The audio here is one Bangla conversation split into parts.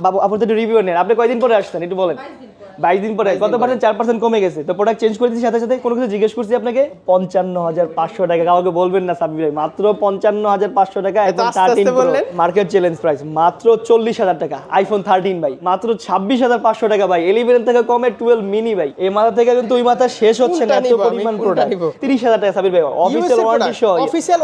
বাবু রিভিউ নেন আপনি কয়দিন পরে আসছেন? একটু বলেন। বাইশ দিন পরে কত পার্সেন্ট চার পার্সেন্ট কমে গেছে? তো প্রোডাক্ট চেঞ্জ করে দিচ্ছি সাথে সাথে কোনো কিছু জিজ্ঞেস করছি আপনাকে? পঞ্চান্ন হাজার পাঁচশো টাকা কাউকে বলবেন না সাব্বির ভাই। মাত্র পঞ্চান্ন হাজার পাঁচশো টাকা এখন থার্টিন মার্কেট চ্যালেঞ্জ প্রাইস মাত্র চল্লিশ হাজার টাকা আইফোন থার্টিন ভাই। মাত্র ছাব্বিশ হাজার পাঁচশো টাকা ভাই। ইলেভেন থেকে কমে টুয়েলভ মিনি ভাই। এই মাথা থেকে কিন্তু ওই মাথা শেষ হচ্ছে না এত পরিমাণ প্রোডাক্ট তিরিশ হাজার টাকা সাবির ভাই অফিসিয়াল ওয়ারেন্টি সহ। অফিসিয়াল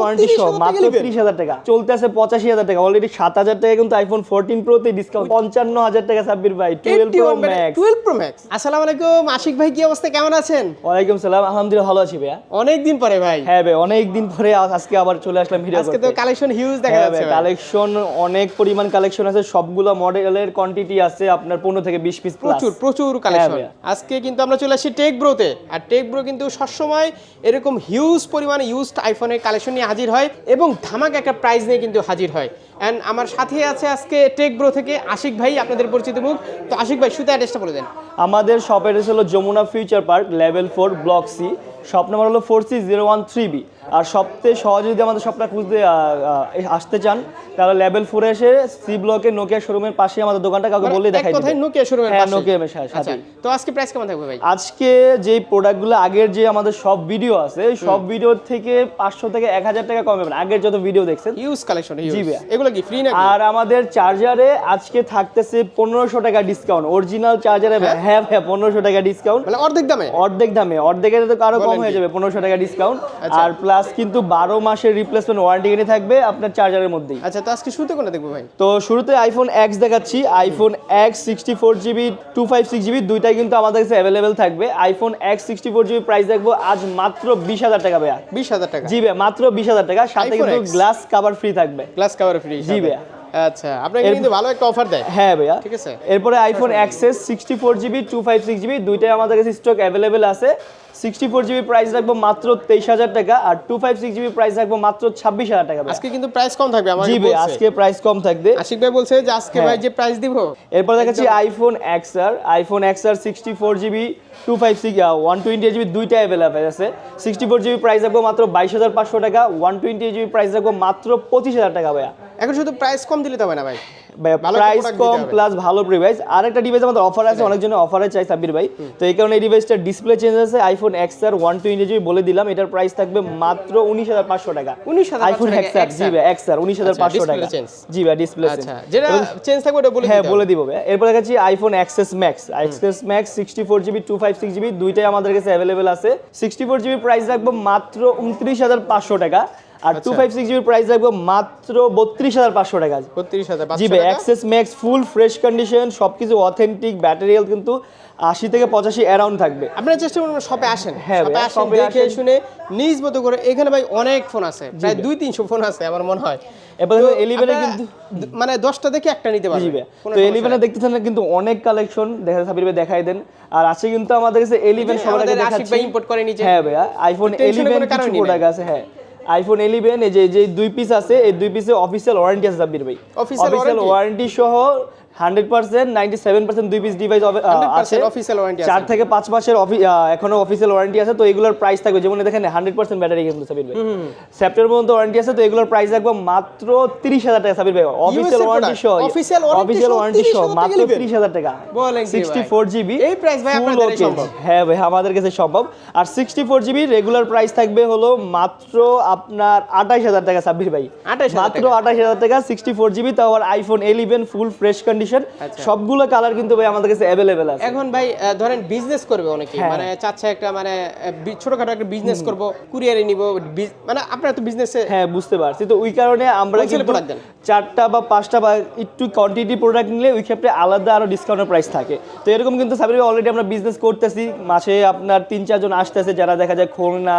ওয়ারেন্টি সহ মাত্র তিরিশ হাজার টাকা। চলতে আছে পঁচাশি হাজার টাকা। অলরেডি সাত হাজার টাকা কিন্তু আইফোন ফোরটিন প্রোতে ডিসকাউন্ট পঞ্চান্ন হাজার টাকা সাব্বির ভাই twelve pro max twelve pro max আসসালামু আলাইকুম আশিক ভাই কি অবস্থা? কেমন আছেন? ওয়ালাইকুম সালাম আলহামদুলিল্লাহ ভালো আছি ভাইয়া। অনেক দিন পরে ভাই। হ্যাঁ ভাই অনেক দিন পরে আজকে আবার চলে আসলাম ভিডিও আজকে তো কালেকশন হিউজ দেখা হ্যাঁ যাচ্ছে কালেকশন অনেক পরিমাণ কালেকশন আছে সবগুলো মডেলের কোয়ান্টিটি আছে আপনার পনেরো থেকে বিশ পিস প্রচুর প্রচুর কালেকশন ভাইয়া। আজকে কিন্তু আমরা চলে আসছি টেক ব্রোতে আর টেক ব্রো কিন্তু সবসময় এরকম হিউজ পরিমাণে ইউজড আইফোনের কালেকশন নিয়ে হাজির হয় এবং ধামাক একটা প্রাইস নিয়ে কিন্তু হাজির হয়। অ্যান্ড আমার সাথে আছে আজকে টেক ব্রো থেকে আশিক ভাই, আপনাদের পরিচিত মুখ। তো আশিক ভাই, শুধু অ্যাড্রেসটা বলে দেন। আমাদের শপ অ্যাড্রেস হলো Jamuna future park level four block C shop number হলো four C zero one three B আর সবচেয়ে সহজে যদি আমাদের শপটা খুঁজতে আসতে চান তাহলে লেভেল ফোরে এসে সি ব্লকে নোকিয়া শোরুমের পাশে আমাদের দোকানটা কাউকে মানে এক দেখাই দিবে। নোকিয়া শোরুমের হ্যাঁ পাশে নোকিয়া সাথে আচ্ছা সাথে তো আজকে প্রাইস কেমন থাকবে ভাই? আজকে যে প্রোডাক্টগুলো আগের যে আমাদের সব ভিডিও আছে সব ভিডিওর থেকে পাঁচশো থেকে এক হাজার টাকা কমে পাবেন আগের যত ভিডিও দেখছেন হিউজ কালেকশন জি। এগুলো কি ফ্রি নাকি আর আমাদের চার্জারে আজকে থাকতেছে পনেরোশো টাকা ডিসকাউন্ট অরিজিনাল চার্জারে হ্যাঁ? হ্যাঁ পনেরোশো টাকা ডিসকাউন্ট মানে অর্ধেক দামে? অর্ধেক দামে। অর্ধেকের তো আরও কম হয়ে যাবে পনেরোশো টাকা ডিসকাউন্ট আচ্ছা। আর প্লাস কিন্তু বারো মাসের রিপ্লেসমেন্ট ওয়ারেন্টি কিনে থাকবে আপনার চার্জারের মধ্যেই। আচ্ছা তো আজকে শুরুতে কোনটা দেখব ভাই? তো শুরুতে আইফোন এক্স দেখাচ্ছি। IPhone X sixty four GB two five six GB দুইটাই কিন্তু আমাদের কাছে অ্যাভেলেবেল থাকবে। IPhone X sixty four GB price দেখব আজ মাত্র বিশ হাজার টাকা ভাইয়া। বিশ হাজার টাকা। জি ভাইয়া মাত্র বিশ হাজার টাকা। সাথে কিন্তু গ্লাস কাভার ফ্রি থাকবে। গ্লাস কাভার ফ্রি জি ভাইয়া। আচ্ছা আপনাকে কিন্তু ভালো একটা অফার দেয়। হ্যাঁ ভাইয়া। ঠিক আছে। এরপরে iPhone XS sixty four GB two five six GB দুইটাই আমাদের কাছে স্টক অ্যাভেলেবেল আছে। সিক্সটি ফোর জিবি প্রাইস রাখব মাত্র তেইশ হাজার টাকা আর two five six GB price রাখব মাত্র ছাব্বিশ হাজার টাকা। আজকে কিন্তু প্রাইস কম থাকবে আমার জি ভাই আজকে প্রাইস কম থাকবে। আশিক ভাই বলছে যে আজকে হ্যাঁ। ভাই যে প্রাইস দিব। এরপর দেখাচ্ছি iPhone XR iPhone XR sixty four GB two five six one twenty GB দুইটা অ্যাভেলেবেল আছে। সিক্সটি ফোর জিবি প্রাইস রাখব মাত্র বাইশ হাজার পাঁচশো টাকা ওয়ান টোয়েন্টি জিবি প্রাইস রাখব মাত্র পঁচিশ হাজার টাকা ভাইয়া। এখন শুধু প্রাইস কম দিলে তো হবে না ভাই। প্রাইস কম প্লাস ভালো ডিভাইস আর একটা ডিভাইস আমাদের অফার আছে অনেকজনের অফারে চাই সাব্বির ভাই। তো এই কারণে এই ডিভাইসটা ডিসপ্লে চেঞ্জ আছে iPhone X R one twenty GB বলে দিলাম এটার প্রাইস থাকবে মাত্র উনিশ হাজার পাঁচশো টাকা। 19,500 আইফোন এক্স আর জি ভাই এক্স আর উনিশ হাজার আচ্ছা, পাঁচশো টাকা। জি ভাই ডিসপ্লে আচ্ছা যেটা চেঞ্জ থাকবে ওটা বলে হ্যাঁ বলে দিব ভাই। এরপর দেখাচ্ছি iPhone XS Max XS Max sixty four GB two five six GB দুইটাই আমাদের কাছে অ্যাভেলেবেল আছে। সিক্সটি ফোর জিবি প্রাইস রাখব মাত্র উনত্রিশ হাজার পাঁচশো টাকা। আর two five six GB price রাখব মাত্র বত্রিশ হাজার পাঁচশো টাকা। বত্রিশ হাজার জি ভাই XS Max full fresh condition সবকিছু অথেন্টিক ব্যাটারিয়াল কিন্তু আশি থেকে পঁচাশি অ্যারাউন্ড থাকবে। আপনারা চেষ্টা করুন শপে আসেন। হ্যাঁ আসেন দেখে শুনে নিজ মতো করে এখানে ভাই অনেক ফোন আছে প্রায় দুই তিনশো ফোন আছে আমার মনে হয়। এবার এলিভেনে কিন্তু মানে দশটা দেখে একটা নিতে ভাই। কোনো তো এলিভেনে। দেখতেছেন কিন্তু অনেক কালেকশন দেখা সাবির ভাই দেখাই দেন। আর আছে কিন্তু আমাদের কাছে এলিভেন সবার আগে দেখাচ্ছি। ভাই import করে নিচে। হ্যাঁ ভাইয়া আইফোন এলিভেন কিছু প্রোডাক্ট আছে হ্যাঁ। আইফোন ইলেভেন এই যে যে দুই পিস আছে এই দুই পিসে অফিসিয়াল ওয়ারেন্টি আছে সাব্বির ভাই। অফিসিয়াল ওয়ারেন্টি সহ hundred percent ninety seven percent দুই পিস ডিভাইস আছে। 100% official warranty আছে। চার থেকে পাঁচ মাসের এখনও অফিসিয়াল ওয়ারেন্টি আছে তো এগুলোর প্রাইস থাকবে। যেমন দেখেন হান্ড্রেড পার্সেন্ট ব্যাটারি কিন্তু সাবির ভাই। সেপ্টেম্বর পর্যন্ত ওয়ারেন্টি আছে তো এগুলোর প্রাইস রাখব মাত্র তিরিশ হাজার টাকা সাবির ভাই। Official warranty? সহ অফিসিয়াল সহ ওয়ারেন্টি সহ মাত্র তিরিশ হাজার টাকা সিক্সটি ফোর জিবি এই price ভাই আপনার দ্বারাই সম্ভব। হ্যাঁ ভাই আমাদের কাছে সম্ভব। আর sixty four GB regular price থাকবে হলো মাত্র আপনার আঠাইশ হাজার টাকা সাব্বির ভাই। মাত্র টাকা। আঠাইশ হাজার টাকা সিক্সটি ফোর জিবি তাও iPhone eleven full fresh condition আচ্ছা। সবগুলো কালার কিন্তু ভাই আমাদের কাছে অ্যাভেলেবেল আছে। এখন ভাই ধরেন বিজনেস করবে অনেকে হ্যাঁ। মানে চাচ্ছে একটা মানে ছোটখাটো একটা বিজনেস করব কুরিয়ারে নিব মানে আপনার তো বিজনেসে হ্যাঁ বুঝতে পারছি। তো ওই কারণে আমরা চারটা বা পাঁচটা বা একটু কোয়ান্টিটি প্রোডাক্ট নিলে ওই ক্ষেত্রে আলাদা আরও ডিসকাউন্টের প্রাইস থাকে। তো এরকম কিন্তু সাবির অলরেডি আমরা বিজনেস করতেছি। মাসে আপনার তিন চারজন আসতেছে যারা দেখা যায় খুলনা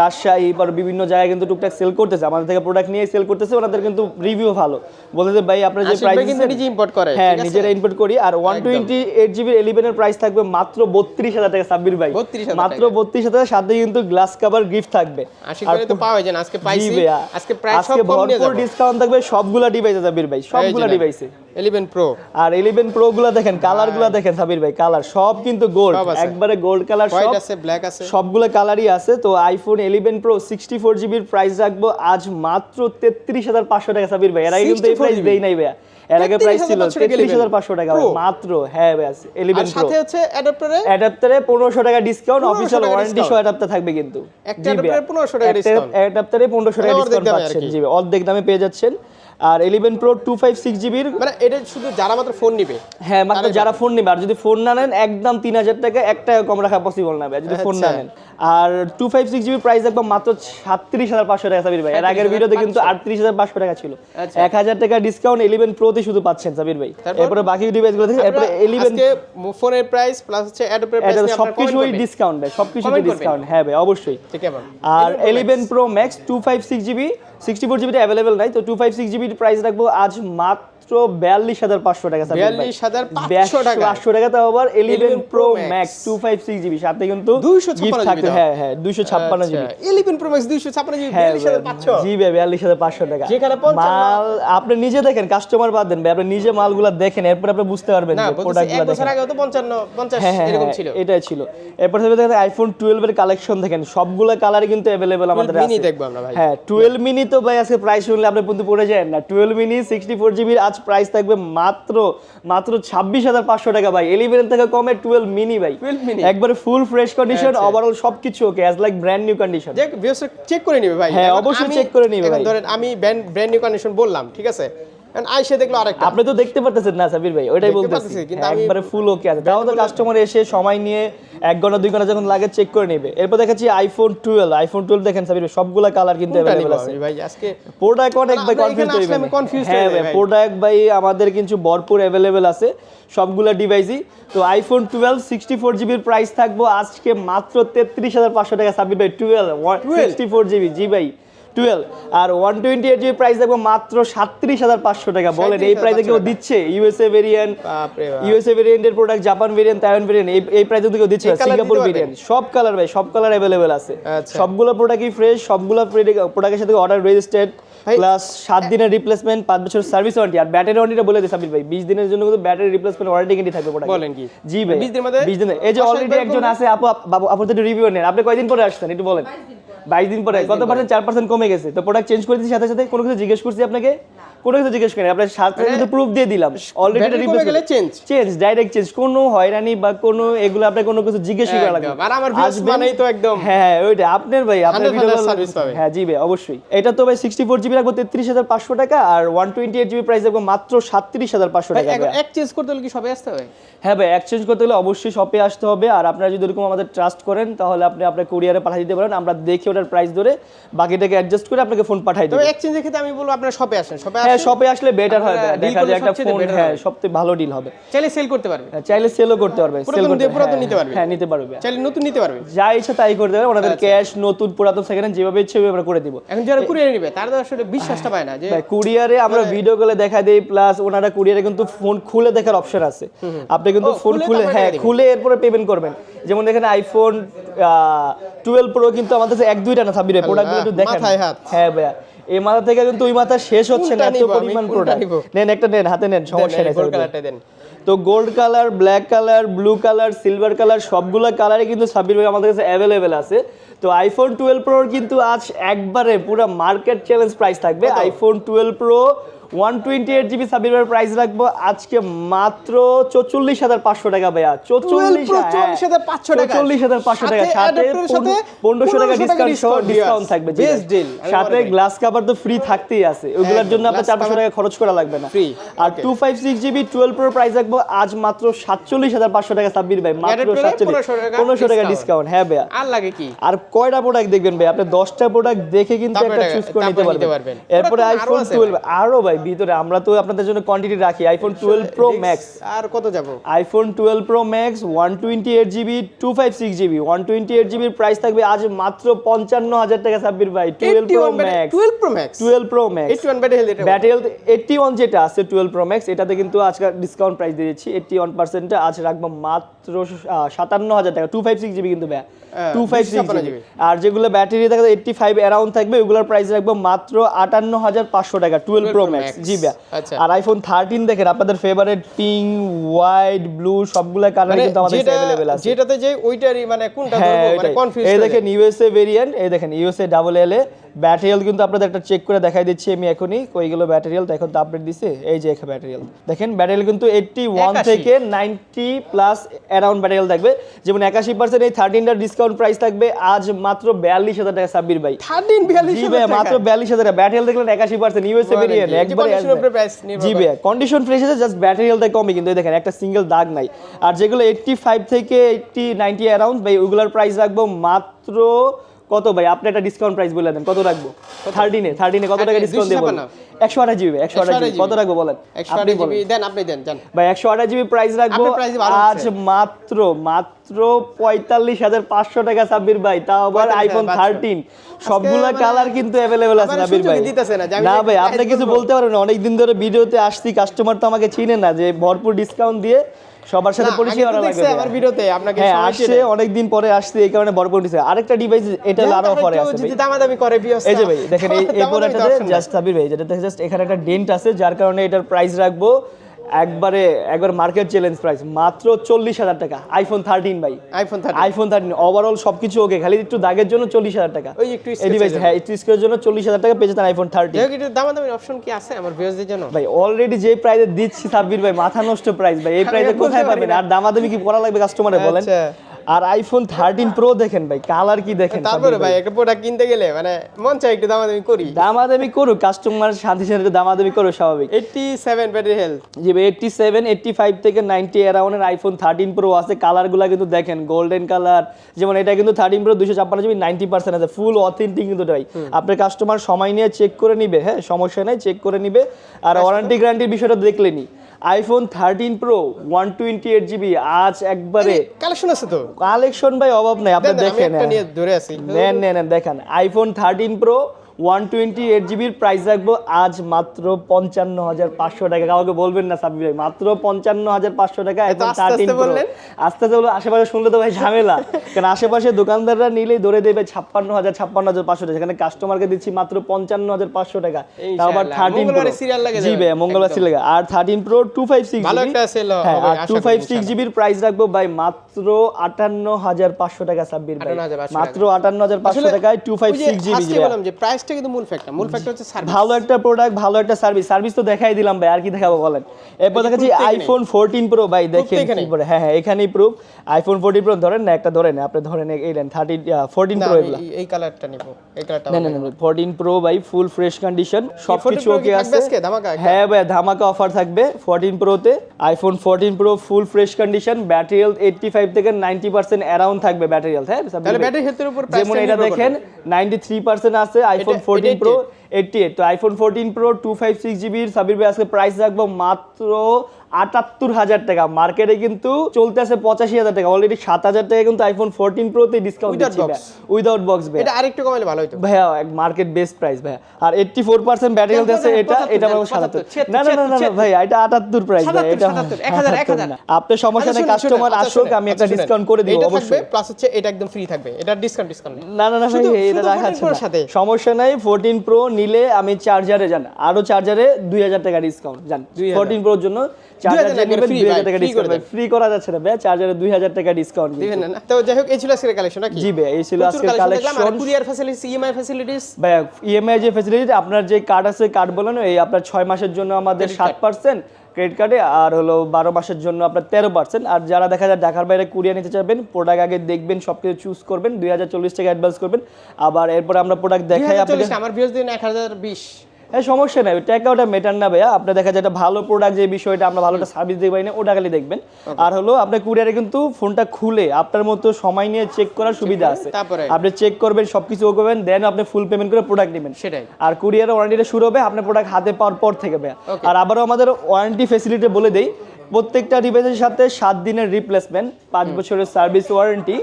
রাজশাহী বা বিভিন্ন জায়গায় কিন্তু টুকটাক সেল করতেছে। আমাদের থেকে প্রোডাক্ট নিয়ে সেল করতেছে ওনাদের কিন্তু রিভিউ ভালো। বলতে যে ভাই আপনার যে প্রাইস কিন্তু নিজে import করে, হ্যাঁ? নিজেরা ইনপুট করি। আর ওয়ান টোয়েন্টি এইট জিবি এলিভেনের প্রাইস থাকবে মাত্র বত্রিশ হাজার টাকা সাব্বির ভাই। 32,000 মাত্র টাকা। বত্রিশ হাজার সাথে কিন্তু গ্লাস কাভার গিফট থাকবে। আর তো পাওয়া যায় আজকে পাইছি আজকে প্রায় সব কম নিয়ে ভরপুর ডিসকাউন্ট থাকবে সবগুলা ডিভাইসে জাবির ভাই সবগুলা। ডিভাইসে ইলেভেন প্রো আর ইলেভেন প্রো গুলা দেখেন কালারগুলা দেখেন সাবির ভাই কালার সব কিন্তু গোল্ড একবারে গোল্ড কালার হোয়াইট আছে ব্ল্যাক আছে। সবগুলো কালারই আছে। তো iPhone eleven pro sixty four জিবির প্রাইস রাখব আজ মাত্র তেত্রিশ হাজার পাঁচশো টাকা সাবির ভাই। এর আগে কিন্তু এই প্রাইস দেই নাই ভাইয়া। এর আগে প্রাইস ছিল 33,500 টাকা? মাত্র হ্যাঁ ভাই আর ইলেভেন প্রো সাথে হচ্ছে অ্যাডাপ্টারে অ্যাডাপ্টারে পনেরোশো টাকা ডিসকাউন্ট 1500 অফিসিয়াল ওয়ারেন্টি সহ অ্যাডাপ্টার থাকবে কিন্তু। একটা এ 1500 টাকা discount। অ্যাডাপ্টারে পনেরোশো টাকা মানে ডিসকাউন্ট দামে পাচ্ছেন জি অর্ধেক দামে পেয়ে যাচ্ছেন। আর eleven pro two five six জিবির মানে এটা শুধু যারা মাত্র ফোন নিবে? হ্যাঁ মাত্র যারা ফোন নেবে। আর যদি ফোন না নেন একদম তিন হাজার টাকা এক টাকা কম রাখা পসিবল না যদি ফোন না আচ্ছা। নেন। আর two five six GB price একদম মাত্র সাতত্রিশ হাজার পাঁচশো টাকা সাবির ভাই। এর আগের ভিডিওতে কিন্তু আটত্রিশ হাজার পাঁচশো টাকা ছিল। আচ্ছা। এক হাজার টাকা ডিসকাউন্ট ইলেভেন প্রোতে শুধু পাচ্ছেন সাবির ভাই। এরপরে বাকি ডিভাইসগুলো থেকে এরপরে ইলেভেন ফোনের প্রাইস প্লাস হচ্ছে অ্যাডাপ্টারের প্রাইস সবকিছুই ডিসকাউন্ট ভাই Comment ডিসকাউন্ট হ্যাঁ ভাই অবশ্যই। ঠিক আছে। আর eleven pro max two five six GB sixty four জিবিটা available নাই তো টু ফাইভ সিক্স জিবির প্রাইস রাখব আজ মাত্র বিয়াল্লিশ হাজার পাঁচশো টাকা সাবির ভাই। 42,500 টাকা। পাঁচশো টাকা। তাও আবার eleven pro max two five six GB সাথে কিন্তু 256 গিফট হ্যাঁ হ্যাঁ দুইশো ছাপ্পান্ন জিবি ইলেভেন প্রো ম্যাক্স দুইশো ছাপ্পান্ন জিবি হ্যাঁ বিয়াল্লিশ হাজার পাঁচশো। জি ভাই বিয়াল্লিশ হাজার পাঁচশো টাকা। যেখানে মাল আপনি নিজে দেখেন কাস্টমার বাদ দেন ভাই আপনি নিজে মালগুলা দেখেন এরপর আপনি বুঝতে পারবেন যে প্রোডাক্টগুলো দেখেন। আগেও তো পঞ্চান্ন পঞ্চাশ হ্যাঁ হ্যাঁ এরকম ছিল। এটাই ছিল। এরপর থেকে দেখেন আইফোন টুয়েলভ এর কালেকশন দেখেন সবগুলো কালার কিন্তু অ্যাভেলেবেল আমাদের মিনি আছে। দেখব আমরা ভাই। হ্যাঁ টুয়েলভ মিনি তো ভাই আজকে প্রাইস শুনলে আপনি কিন্তু পড়ে যায় না। টুয়েলভ মিনি সিক্সটি ফোর জিবির আজ প্রাইস থাকবে মাত্র মাত্র ছাব্বিশ হাজার পাঁচশো টাকা ভাই ইলেভেন থেকে কমে টুয়েলভ মিনি ভাই 12 mini? একবারে ফুল ফ্রেশ কন্ডিশন। ওভারঅল সবকিছু okay as like brand new condition check করে নিবে ভাই হ্যাঁ, অবশ্যই চেক করে নিবে ভাই। ধরেন আমি ব্র্যান্ড নিউ কন্ডিশন বললাম ঠিক আছে আইসে দেখল আরেকটা। আপনি তো দেখতে পারতেছেন না সাবির ভাই ওইটাই বলতেছি। কিন্তু আমি- একবারে ফুল ওকে আছে। তাও তো কাস্টমার এসে সময় নিয়ে এক ঘণ্টা দুই ঘণ্টা যখন লাগে চেক করে নেবে। এরপর দেখাচ্ছি আইফোন টুয়েলভ আইফোন টুয়েলভ দেখেন সাবির ভাই সবগুলা কালার কিন্তু অ্যাভেলেবল আছে। ভাই? আজকে প্রোডাক্ট অনেক ভাই কনফিউজ হইবেন আমি confused হ্যাঁ হয়ে ভাই। প্রোডাক্ট ভাই আমাদের কিছু ভরপুর অ্যাভেলেবেল আছে। সবগুলা ডিভাইসই তো আইফোন টুয়েলভ সিক্সটি ফোর জিবির প্রাইস থাকব আজকে মাত্র তেত্রিশ হাজার পাঁচশো টাকা। সাবির ভাই টুয়েলভ সিক্সটি ফোর জিবি জি ভাই। টুয়েলভ আর one twenty eight GB price থাকব মাত্র সাতত্রিশ হাজার পাঁচশো টাকা বলেন এই প্রাইসে কেউ দিচ্ছে ইউএসএ ভেরিয়েন্ট ইউএসএ ভেরিয়েন্টের product Japan variant Taiwan variant এই এই প্রাইসে কেউ দিচ্ছে সিঙ্গাপুর ভেরিয়েন্ট সব কালার ভাই সব কালার অ্যাভেলেবেল আছে আচ্ছা। সবগুলো প্রোডাক্টই ফ্রেশ সবগুলো প্রোডাক্টের সাথে অর্ডার রেজিস্টার্ড প্লাস সাত দিনের রিপ্লেসমেন্ট পাঁচ বছর সার্ভিস ওয়ারেন্টি আর ব্যাটারি ওয়ারেন্টিটা বলে দিই সাবির ভাই বিশ দিনের জন্য কিন্তু ব্যাটারি রিপ্লেসমেন্ট ওয়ারেন্টি কিন্তু থাকবে বলেন কি? জি ভাই 20 দিনের মধ্যে বিশ দিনের এই যে অলরেডি একজন আছে আপু আপ- রিভিউ নেন আপনি কয়দিন পরে আসছেন একটু বলেন বাইশ দিন পরে কত পার্সেন্ট চার পার্সেন্ট কমে গেছে। তো প্রোডাক্ট চেঞ্জ করে দিচ্ছি সাথে সাথে কোনো কিছু জিজ্ঞেস করছি আপনাকে? কোনো কিছু জিজ্ঞেস করেন আপনার সাথে কিন্তু প্রুফ দিয়ে দিলাম। অলরেডি কমে গেলে change? চেঞ্জ ডাইরেক্ট চেঞ্জ কোনো হয়রানি বা কোনো এগুলো আপনার কোনো কিছু জিজ্ঞেস করা লাগবে আর আমার মানেই তো একদম। হ্যাঁ ওইটা আপনার ভাই আপনার 100 ভিডিও পাবে। হ্যাঁ জি ভাই অবশ্যই। এটা তো ভাই সিক্সটি ফোর জিবি রাখব তেত্রিশ হাজার পাঁচশো টাকা আর one twenty eight GB price রাখব মাত্র সাতত্রিশ হাজার পাঁচশো ভাই, টাকা। ভাই। এক্সচেঞ্জ করতে হলে কি আসতে হবে? হ্যাঁ ভাই এক্সচেঞ্জ করতে হলে অবশ্যই শপে আসতে হবে আর আপনারা যদি এরকম আমাদের ট্রাস্ট করেন তাহলে আপনি আপনার কুরিয়ারে পাঠিয়ে দিতে পারেন আমরা দেখে ওটার প্রাইস ধরে বাকিটাকে অ্যাডজাস্ট করে আপনাকে ফোন পাঠিয়ে দেবো। এক্সচেঞ্জের ক্ষেত্রে আমি বলব আপনারা শপে আসেন। শপে হ্যাঁ শপে আসলে বেটার হয়। deal দেখা যায় একটা ফোন হ্যাঁ হবে। সবথেকে ভালো ডিল হবে। চাইলে সেল করতে পারবে। হ্যাঁ, চাইলে সেলও করতে পারবে সেল করতে পুরাতন নিতে পারবে। হ্যাঁ নিতে পারবে। চাইলে নতুন নিতে পারবে। যা ইচ্ছা তাই করতে পারবে ওনাদের আচ্ছা। ক্যাশ নতুন পুরাতন সেকেন্ড যেভাবে ইচ্ছে আমরা করে দিব। এখন যারা কুরিয়ারে নিবে তারা আসলে বিশ্বাসটা পায় না যে কুরিয়ারে আমরা মানে- ভিডিও কলে দেখা দেই প্লাস ওনারা কুরিয়ারে কিন্তু ফোন খুলে দেখার অপশন আছে। আপনি কিন্তু ফোন খুলে হ্যাঁ খুলে এরপরে পেমেন্ট করবেন। যেমন দেখেন আইফোন টুয়েলভ প্রো কিন্তু আমাদের এক দুইটা না সাবিরে প্রোডাক্টগুলো একটু দেখেন। হ্যাঁ ভাইয়া। এই মাথা থেকে কিন্তু ওই মাথা শেষ হচ্ছে না এত পরিমাণ প্রোডাক্ট নেন একটা নেন হাতে নেন সমস্যা নেই কালারটা দেন। তো gold colour black colour blue colour silver colour সবগুলো কালারে কিন্তু সাব্বির ভাই আমাদের কাছে অ্যাভেলেবেল আছে। তো আইফোন টুয়েলভ প্রোর কিন্তু আজ একবারে পুরো মার্কেট চ্যালেঞ্জ প্রাইস থাকবে। IPhone twelve pro one twenty eight GB Sabbir price রাখব। আজকে মাত্র চৌচল্লিশ হাজার পাঁচশো টাকা ভাইয়া। চৌচল্লিশ 44,500 টাকা। চল্লিশ হাজার পাঁচশো টাকা। সাথে পনেরোশো টাকা ডিসকাউন্ট সহ ডিসকাউন্ট থাকবে সাথে গ্লাস কাভার তো ফ্রি থাকতেই আছে। ওগুলোর জন্য আপনার চারশো টাকা খরচ করা লাগবে না। Free, আর two five six GB twelve pro price রাখব। আজ মাত্র সাতচল্লিশ হাজার পাঁচশো টাকা সাব্বির ভাই। মাত্র সাতচল্লিশ পনেরোশো টাকা। ডিসকাউন্ট হ্যাঁ ভাইয়া। আর লাগে কি? আর কয়টা প্রোডাক্ট দেখবেন ভাই? আপনি দশটা প্রোডাক্ট দেখে কিন্তু একটা চুজ করে নিতে পারবেন। এরপরে আইফোন টুয়েলভ আরও ভাই ভিতরে আমরা তো আপনাদের জন্য কোয়ান্টিটি রাখি আইফোন টুয়েলভ প্রো ম্যাক্স আর কত যাব? IPhone twelve pro max one twenty eight GB two five six GB one twenty eight জিবির প্রাইস থাকবে আজ মাত্র পঞ্চান্ন হাজার টাকা সাব্বির ভাই। Twelve pro max 12 pro max twelve pro max 81 battery health eighty one যেটা আছে টুয়েলভ প্রো ম্যাক্স এটাতে কিন্তু আজকে ডিসকাউন্ট প্রাইস দিয়ে দিচ্ছি। এইটটি ওয়ান পার্সেন্টে আজ রাখব মাত্র সাতান্ন হাজার টাকা। টু ফাইভ সিক্স জিবি কিন্তু হ্যাঁ, টু ফাইভ সিক্স 256 জিবি আর যেগুলো ব্যাটারি থাকে এইটটি ফাইভ অ্যারাউন্ড থাকবে ওগুলোর প্রাইস রাখব মাত্র আটান্ন হাজার পাঁচশো টাকা টুয়েলভ প্রো ম্যাক্স। জি ভাইয়া। আচ্ছা। আর আইফোন থার্টিন দেখেন আপনাদের ফেভারিট পিঙ্ক হোয়াইট ব্লু সবগুলা কালার কিন্তু আমাদের আছে। যেটাতে যে ওইটারই মানে কোনটা হ্যাঁ ধরবো? মানে কনফিউজ এই দেখেন ইউএসএ ভেরিয়েন্ট এই দেখেন ইউএসএ ডাবল এল এ ব্যাটারিয়াল কিন্তু আপনাদের একটা চেক করে দেখাই দিচ্ছি আমি এখনই। ব্যাটারিয়াল এখন তো আপডেট দিছে। এই যে এখানে ব্যাটারিয়াল দেখেন ব্যাটারিয়াল কিন্তু এইটটি ওয়ান 81 থেকে নাইনটি প্লাস অ্যারাউন্ড ব্যাটারিয়াল থাকবে। যেমন একাশি পার্সেন্ট এই থার্টিনটার ডিসকাউন্ট প্রাইস থাকবে আজ মাত্র বিয়াল্লিশ হাজার টাকা সাব্বির ভাই। থার্টিন বিয়াল্লিশ জি ভাই মাত্র বিয়াল্লিশ হাজার ব্যাটারিয়াল দেখলেন একাশি পার্সেন্ট ইউএসএ বলেন ভেরিয়েন্ট জি। ভাই কন্ডিশন ফ্রেশ আছে জাস্ট ব্যাটারিয়ালটা কমে কিন্তু দেখেন একটা সিঙ্গেল দাগ নাই আর যেগুলো এইটটি ফাইভ থেকে এইটটি নাইনটি অ্যারাউন্ড ভাই ওগুলোর প্রাইস রাখব মাত্র কত ভাই? আপনি একটা ডিসকাউন্ট প্রাইস বলে দেন কত রাখব? থার্টিনে থার্টিনে কত টাকা ডিসকাউন্ট দেবো একশো আঠাশ জিবি একশো আঠাশ জিবি কত রাখব বলেন? আপনি জিবি দেন আপনি দেন ভাই একশো আঠাশ জিবি প্রাইস রাখব। আজ মাত্র মাত্র পঁয়তাল্লিশ হাজার পাঁচশো টাকা সাব্বির ভাই। তাও আবার আইফোন থার্টিন সবগুলা মানে কালার কিন্তু অ্যাভেলেবেল আছে মানে সাব্বির ভাই। না ভাই আপনি কিছু বলতে পারেন অনেকদিন ধরে ভিডিওতে আসছি কাস্টমার তো আমাকে চিনে না যে ভরপুর ডিসকাউন্ট দিয়ে সবার সাথে পরিচয় করা লাগবে আমার ভিডিওতে আপনাকে হ্যাঁ আসছে অনেক অনেকদিন পরে আসছে এই কারণে বড় দিছে। আরেকটা ডিভাইস এটা লারা পরে আছে যদি দামাদামি করে বিয়স্তা। এই যে ভাই দেখেন এই এই প্রোডাক্টটাতে জাস্ট সাবির ভাই যেটা জাস্ট এখানে একটা ডেন্ট আছে যার কারণে এটার প্রাইস রাখব। একবারে একবার মার্কেট চ্যালেঞ্জ প্রাইস মাত্র চল্লিশ হাজার টাকা। আইফোন থার্টিন ভাই। আইফোন আইফোন থার্টিন ওভারঅল সবকিছু ওকে খালি একটু দাগের জন্য চল্লিশ হাজার টাকা। ওই একটু এডিভাইস ডিভাইস হ্যাঁ একটু স্ক্রের জন্য চল্লিশ হাজার টাকা পেয়ে যেতেন আইফোন থার্টিন একটু দামাদামির অপশন কি আছে আমার ভিউজদের জন্য? ভাই অলরেডি যে প্রাইসে দিচ্ছি সাব্বির ভাই মাথা নষ্ট প্রাইস ভাই। এই প্রাইসে কোথায় পাবেন? আর আর দামাদামি কি করা লাগবে কাস্টমারে বলেন? আচ্ছা। আর আইফোন থার্টিন প্রো দেখেন ভাই কালার কি দেখেন তারপরে ভাই একটা প্রোডাক্ট কিনতে গেলে মানে মন চাই একটু দামাদামি করি। দামাদামি করুক কাস্টমার শান্তি শান্তি দামাদামি করুক স্বাভাবিক। এইটটি সেভেন ব্যাটারি হেলথ জি ভাই এইটটি সেভেন এইটটি ফাইভ থেকে নাইনটি অ্যারাউন্ডের আইফোন থার্টিন প্রো আছে কালারগুলো কিন্তু দেখেন গোল্ডেন কালার যেমন এটা কিন্তু থার্টিন প্রো দুশো ছাপ্পান্ন জিবি নাইনটি পার্সেন্ট আছে ফুল অথেন্টিক কিন্তু ভাই। আপনার কাস্টমার সময় নিয়ে চেক করে নিবে হ্যাঁ সমস্যা নেই চেক করে নিবে। আর ওয়ারেন্টি গ্যারান্টির বিষয়টা দেখলেনি। IPhone thirteen pro one twenty eight GB আজ একবারে কালেকশন আছে তো। কালেকশন ভাই অভাব নাই আপনি দেখেন ধরে আছি। নেন নেন দেখেন iPhone thirteen pro one twenty eight জিবির প্রাইস রাখব। আজ মাত্র পঞ্চান্ন হাজার পাঁচশো টাকা। কাউকে বলবেন না সাব্বির ভাই। মাত্র পঞ্চান্ন হাজার পাঁচশো টাকা আস্তে থার্টিন আস্তে? আস্তে বলব আশেপাশে শুনলে তো ভাই ঝামেলা। কারণ আশেপাশে দোকানদাররা নিলেই ধরে দেবে ছাপ্পান্ন হাজার ছাপ্পান্ন হাজার পাঁচশো টাকা। সেখানে কাস্টমারকে দিচ্ছি মাত্র পঞ্চান্ন হাজার পাঁচশো টাকা। তাও আবার থার্টিন মঙ্গলবারে serial লাগে জি ভাই মঙ্গলবার একদম। সিলেগা আর thirteen pro two five six ভালো একটা sale হ্যাঁ টু ফাইভ সিক্স জিবির প্রাইস রাখব ভাই মাত্র আটান্ন হাজার পাঁচশো টাকা সাব্বির ভাই। মাত্র আটান্ন হাজার পাঁচশো টাকায় টু ফাইভ সিক্স জিবি বললাম যে প্রাইসটা কিন্তু মূল ফ্যাক্টর মূল ফ্যাক্টর হচ্ছে সার্ভিস ভালো একটা প্রোডাক্ট ভালো একটা সার্ভিস সার্ভিস তো দেখাই দিলাম ভাই আর কি দেখাবো বলেন? এরপর দেখাচ্ছি তো। আইফোন ফোরটিন প্রো ভাই দেখেন কি করে হ্যাঁ হ্যাঁ এখানেই প্রুফ আইফোন ফোরটিন প্রো ধরেন না একটা ধরেন আপনি ধরেন এই নেন থার্টি ফোরটিন না প্রো এগুলা। এই- কালারটা নিব এই কালারটা না না না ফোরটিন প্রো ভাই ফুল ফ্রেশ কন্ডিশন সব 14 কিছু Pro ওকে আছে। হ্যাঁ ভাই ধামাকা অফার থাকবে fourteen প্রোতে iPhone fourteen pro full fresh condition battery health eighty five থেকে নাইনটি পার্সেন্ট অ্যারাউন্ড থাকবে ব্যাটারি হেলথ হ্যাঁ? তাহলে ব্যাটারি হেলথের উপর যেমন এটা দেখেন নাইনটি থ্রি পার্সেন্ট আছে আইফোন এটা- ফোরটিন প্রো এইটটি এইট তো iPhone fourteen pro two five six জিবির সাবির ভাই আজকে প্রাইস রাখব মাত্র আটাত্তর হাজার টাকা। মার্কেটে কিন্তু চলতে আছে পঁচাশি হাজার টাকা। অলরেডি সাত হাজার টাকা কিন্তু আইফোন ফোরটিন প্রোতে ডিসকাউন্ট উইদাউট বক্স ভাই। এটা আরেকটু কমাইলে ভালো হতো ভাইয়া মার্কেট বেস্ট প্রাইস ভাইয়া। আর eighty four percent battery health আছে এটা এটা আমার সাতাত্তর। না না না না ভাই এটা আটাত্তর প্রাইস ভাই এটা 77, 1000, 1000 না। আপনার সমস্যা নেই কাস্টমার আসুক আমি একটা ডিসকাউন্ট করে দিব অবশ্যই। প্লাস হচ্ছে এটা একদম ফ্রি থাকবে। এটা ডিসকাউন্ট ডিসকাউন্ট না না না ভাই শুধু- এটা শুধু দেখাচ্ছে 14 Pro না। সাথে। সমস্যা নাই ফোরটিন প্রো নিলে আমি চার্জারে যান। আরও চার্জারে দুই হাজার টাকা ডিসকাউন্ট যান। 2000 ফোরটিন প্রোর জন্য চার্জার না, যে একবারে নেবেন free দুই ভাই, হাজার টাকা free করে ফ্রি করা যাচ্ছে না ভাই চার্জারে দুই হাজার টাকা ডিসকাউন্ট দিবেন না তো যাই হোক এই ছিল আজকের কালেকশন নাকি? জি ভাই, এই ছিল আজকের collection। Courier facilities EMI facilities ভাইয়া ইএমআই যে ফ্যাসিলিটি আপনার যে কার্ড আছে কার্ড বলেন এই আপনার মাসের জন্য আমাদের Credit সাত পার্সেন্ট ক্রেডিট কার্ডে আর হলো বারো মাসের জন্য আপনার তেরো পার্সেন্ট আর যারা দেখা যায় ঢাকার বাইরে কুরিয়ার নিতে চাইবেন প্রোডাক্ট আগে দেখবেন সব কিছু চুজ করবেন দুই হাজার চল্লিশ টাকা অ্যাডভান্স করবেন। আবার এরপর আমরা প্রোডাক্ট দেখাই আপনাকে আমার ভিউজ দিন এক হাজার বিশ। হ্যাঁ সমস্যা নাই টাকা ওটা মেটার না ভাইয়া। আপনার দেখা যায় একটা ভালো প্রোডাক্ট যে বিষয়টা আমরা ভালো একটা সার্ভিস দিতে পারি না ওটা খালি দেখবেন। আর হলো আপনার কুরিয়ারে কিন্তু ফোনটা খুলে আপনার মতো সময় নিয়ে চেক করার সুবিধা আছে। আপনি চেক করবেন সবকিছু ও করবেন দেন আপনি ফুল পেমেন্ট করে প্রোডাক্ট নেবেন। সেটাই। আর কুরিয়ারের ওয়ারেন্টিটা শুরু হবে আপনার প্রোডাক্ট হাতে পাওয়ার পর থেকে ভাইয়া। আর আবারও আমাদের ওয়ারেন্টি ফেসিলিটি বলে দেই প্রত্যেকটা ডিভাইসের সাথে সাত দিনের রিপ্লেসমেন্ট পাঁচ বছরের সার্ভিস ওয়ারেন্টি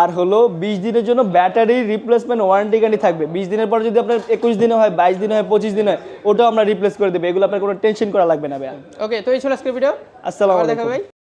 আর হলো বিশ দিনের জন্য ব্যাটারি রিপ্লেসমেন্ট ওয়ারেন্টি গ্যারান্টি থাকবে। বিশ দিনের পর যদি আপনার একুশ দিনে হয় বাইশ দিনে হয় পঁচিশ দিনে হয় ওটাও আমরা রিপ্লেস করে দেবো। এগুলো আপনার কোনো টেনশন করা লাগবে না ভাই ওকে তো এই ছিল আজকের ভিডিও আসসালাম দেখা ভাই